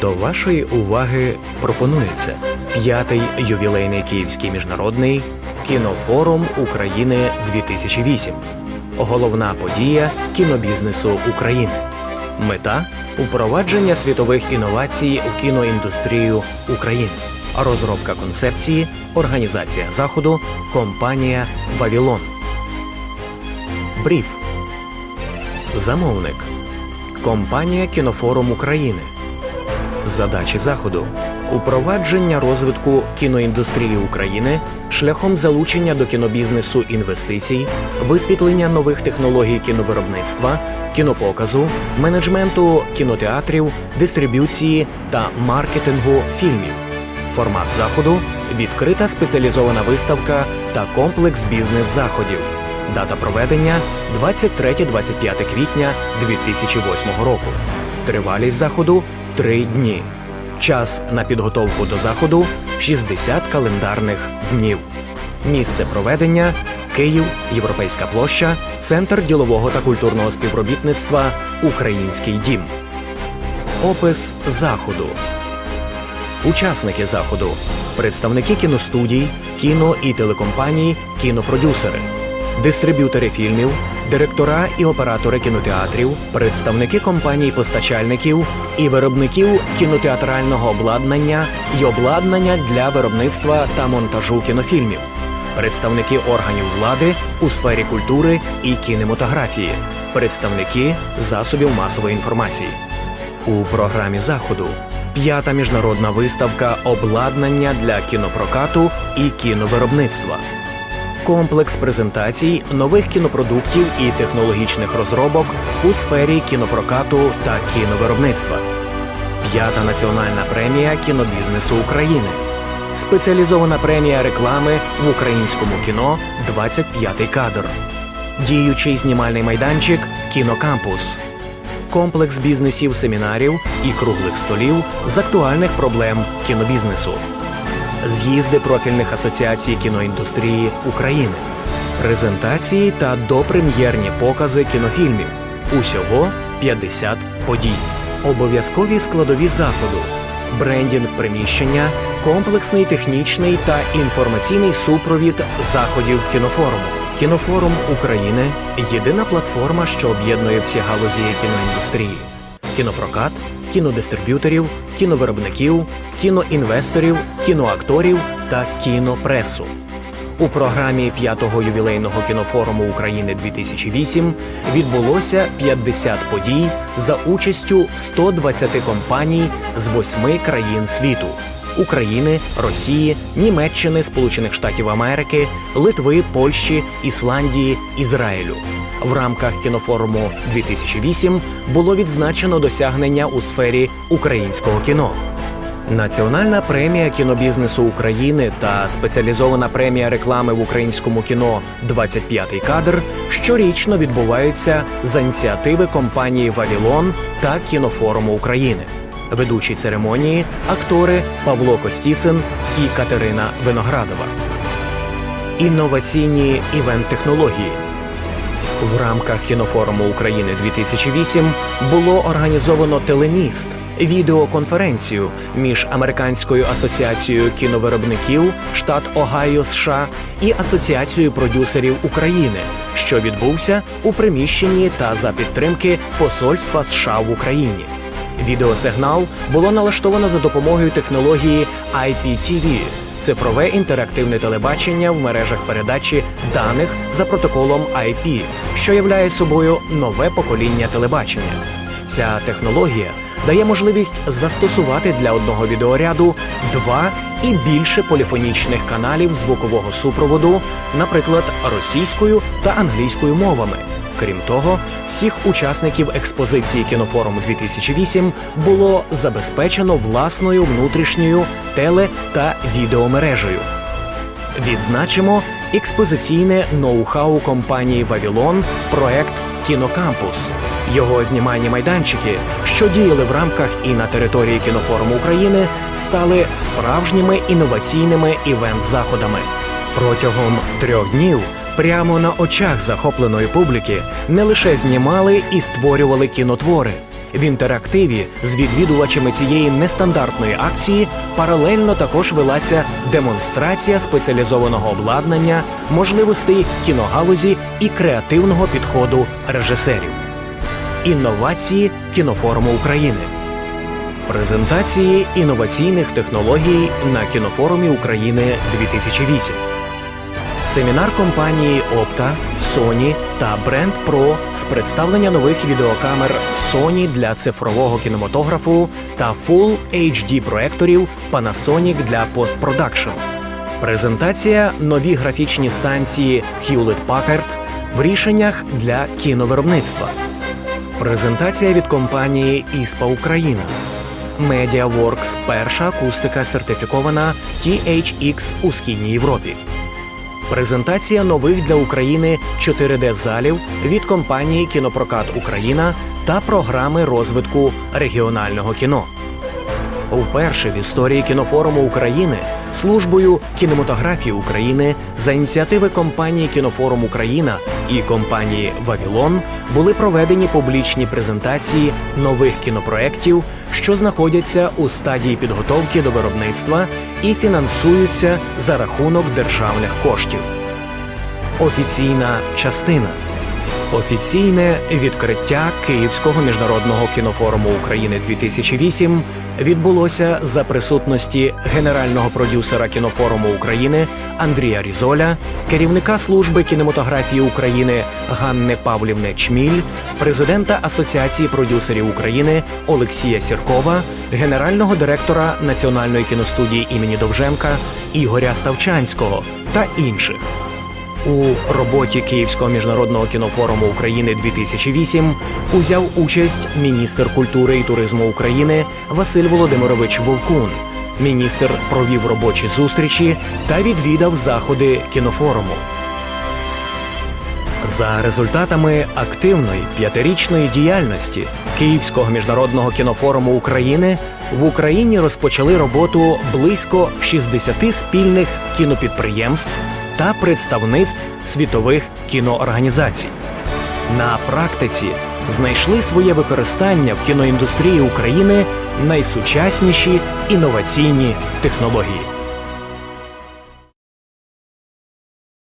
До вашої уваги пропонується п'ятий ювілейний Київський міжнародний кінофорум України 2008. Головна подія кінобізнесу України. Мета упровадження світових інновацій в кіноіндустрію України. Розробка концепції, організація заходу, компанія Вавілон. Бріф. Замовник. Компанія Кінофорум України. Задачі заходу упровадження розвитку кіноіндустрії України шляхом залучення до кінобізнесу інвестицій, висвітлення нових технологій кіновиробництва, кінопоказу, менеджменту кінотеатрів, дистриб'юції та маркетингу фільмів. Формат заходу відкрита спеціалізована виставка та комплекс бізнес-заходів. Дата проведення 23-25 квітня 2008 року. Тривалість заходу 3 дні. Час на підготовку до заходу 60 календарних днів. Місце проведення Київ, Європейська площа, Центр ділового та культурного співробітництва Український дім. Опис заходу. Учасники заходу, представники кіностудій, кіно і телекомпаній, кінопродюсери, дистриб'ютори фільмів, директора і оператори кінотеатрів, представники компаній-постачальників і виробників кінотеатрального обладнання і обладнання для виробництва та монтажу кінофільмів, представники органів влади у сфері культури і кінематографії, представники засобів масової інформації. У програмі заходу п'ята міжнародна виставка обладнання для кінопрокату і кіновиробництва, комплекс презентацій нових кінопродуктів і технологічних розробок у сфері кінопрокату та кіновиробництва, п'ята національна премія кінобізнесу України, спеціалізована премія реклами в українському кіно 25 кадр, діючий знімальний майданчик Кінокампус комплекс бізнесів, семінарів і круглих столів з актуальних проблем кінобізнесу, з'їзди профільних асоціацій кіноіндустрії України, презентації та допрем'єрні покази кінофільмів. Усього 50 подій. Обов'язкові складові заходу, брендінг приміщення, комплексний технічний та інформаційний супровід заходів кінофоруму. Кінофорум України єдина платформа, що об'єднує всі галузі кіноіндустрії: кінопрокат, кінодистриб'юторів, кіновиробників, кіноінвесторів, кіноакторів та кінопресу. У програмі п'ятого ювілейного кінофоруму України 2008 відбулося 50 подій за участю 120 компаній з восьми країн світу. України, Росії, Німеччини, Сполучених Штатів Америки, Литви, Польщі, Ісландії, Ізраїлю. В рамках кінофоруму 2008 було відзначено досягнення у сфері українського кіно. Національна премія кінобізнесу України та спеціалізована премія реклами в українському кіно «25-й кадр щорічно відбуваються за ініціативи компанії Вавілон та кінофоруму України. Ведучі церемонії актори Павло Костіцин і Катерина Виноградова. Інноваційні івент-технології. В рамках кінофоруму України 2008 було організовано телеміст відеоконференцію між Американською асоціацією кіновиробників штат Огайо США і Асоціацією продюсерів України, що відбувся у приміщенні та за підтримки Посольства США в Україні. Відеосигнал було налаштовано за допомогою технології IPTV – цифрове інтерактивне телебачення в мережах передачі даних за протоколом IP, що являє собою нове покоління телебачення. Ця технологія дає можливість застосувати для одного відеоряду два і більше поліфонічних каналів звукового супроводу, наприклад, російською та англійською мовами. Крім того, всіх учасників експозиції кінофоруму 2008 було забезпечено власною внутрішньою теле та відеомережею. Відзначимо експозиційне ноу-хау компанії Вавілон проект Кінокампус. Його знімальні майданчики, що діяли в рамках і на території кінофоруму України, стали справжніми інноваційними івент-заходами. Протягом трьох днів прямо на очах захопленої публіки не лише знімали і створювали кінотвори. В інтерактиві з відвідувачами цієї нестандартної акції паралельно також велася демонстрація спеціалізованого обладнання, можливостей кіногалузі і креативного підходу режисерів. Інновації кінофоруму України. Презентації інноваційних технологій на кінофорумі України 2008. Семінар компанії Opta, Sony та Brand Pro з представлення нових відеокамер Sony для цифрового кінематографу та Full HD проекторів Panasonic для постпродакшн. Презентація нові графічні станції Hewlett Packard в рішеннях для кіновиробництва. Презентація від компанії ІСПА Україна. MediaWorks – перша акустика сертифікована THX у східній Європі. Презентація нових для України 4D-залів від компанії Кінопрокат Україна та програми розвитку регіонального кіно. Вперше в історії кінофоруму України службою кінематографії України за ініціативи компанії Кінофорум Україна і компанії Вавілон були проведені публічні презентації нових кінопроєктів, що знаходяться у стадії підготовки до виробництва і фінансуються за рахунок державних коштів. Офіційна частина. Офіційне відкриття Київського міжнародного кінофоруму України 2008 відбулося за присутності генерального продюсера кінофоруму України Андрія Різоля, керівника служби кінематографії України Ганни Павлівни Чміль, президента Асоціації продюсерів України Олексія Сіркова, генерального директора Національної кіностудії імені Довженка Ігоря Ставчанського та інших. У роботі Київського міжнародного кінофоруму України 2008 узяв участь міністр культури і туризму України Василь Володимирович Вовкун. Міністр провів робочі зустрічі та відвідав заходи кінофоруму. За результатами активної п'ятирічної діяльності Київського міжнародного кінофоруму України в Україні розпочали роботу близько 60 спільних кінопідприємств та представництв світових кіноорганізацій. На практиці знайшли своє використання в кіноіндустрії України найсучасніші інноваційні технології.